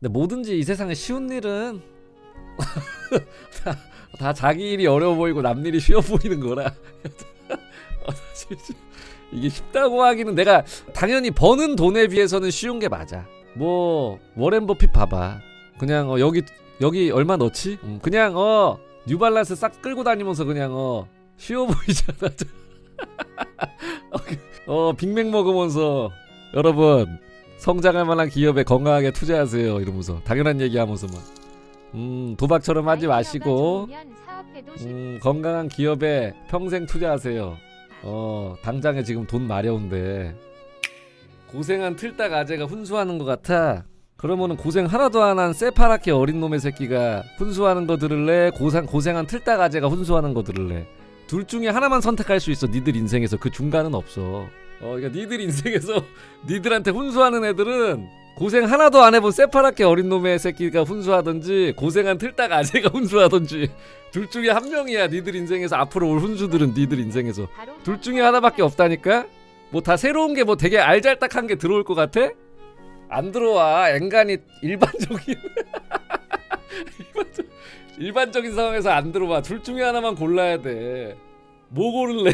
근데 뭐든지 이 세상에 쉬운 일은 다, 다 자기 일이 어려워 보이고 남 일이 쉬워 보이는 거라. 어, 이게 쉽다고 하기는 내가 당연히 버는 돈에 비해서는 쉬운 게 맞아. 뭐 워렌 버핏 봐봐. 그냥 어, 여기 여기 얼마 넣지? 음, 그냥 어 뉴발란스 싹 끌고 다니면서 그냥 어 쉬워 보이잖아. 어 빅맥 먹으면서 여러분 성장할 만한 기업에 건강하게 투자하세요 이러면서 당연한 얘기하면서 막 음 도박처럼 하지 마시고 음 건강한 기업에 평생 투자하세요. 어 당장에 지금 돈 마려운데 고생한 틀딱 아재가 훈수하는 것 같아. 그러면은 고생 하나도 안 한 새파랗게 어린 놈의 새끼가 훈수하는 거 들을래? 고생 고생한 틀딱 아재가 훈수하는 거 들을래? 둘 중에 하나만 선택할 수 있어. 니들 인생에서 그 중간은 없어. 어, 그러니까 니들 인생에서 니들한테 훈수하는 애들은 고생 하나도 안 해본 새파랗게 어린 놈의 새끼가 훈수하든지 고생한 틀딱 아재가 훈수하든지 둘 중에 한 명이야. 니들 인생에서 앞으로 올 훈수들은 니들 인생에서 둘 중에 하나밖에 없다니까. 뭐 다 새로운 게 뭐 되게 알잘딱한 게 들어올 것 같아? 안 들어와. 앵간히 일반적인 일반적, 일반적인 상황에서 안 들어와. 둘 중에 하나만 골라야 돼. 뭐 고를래?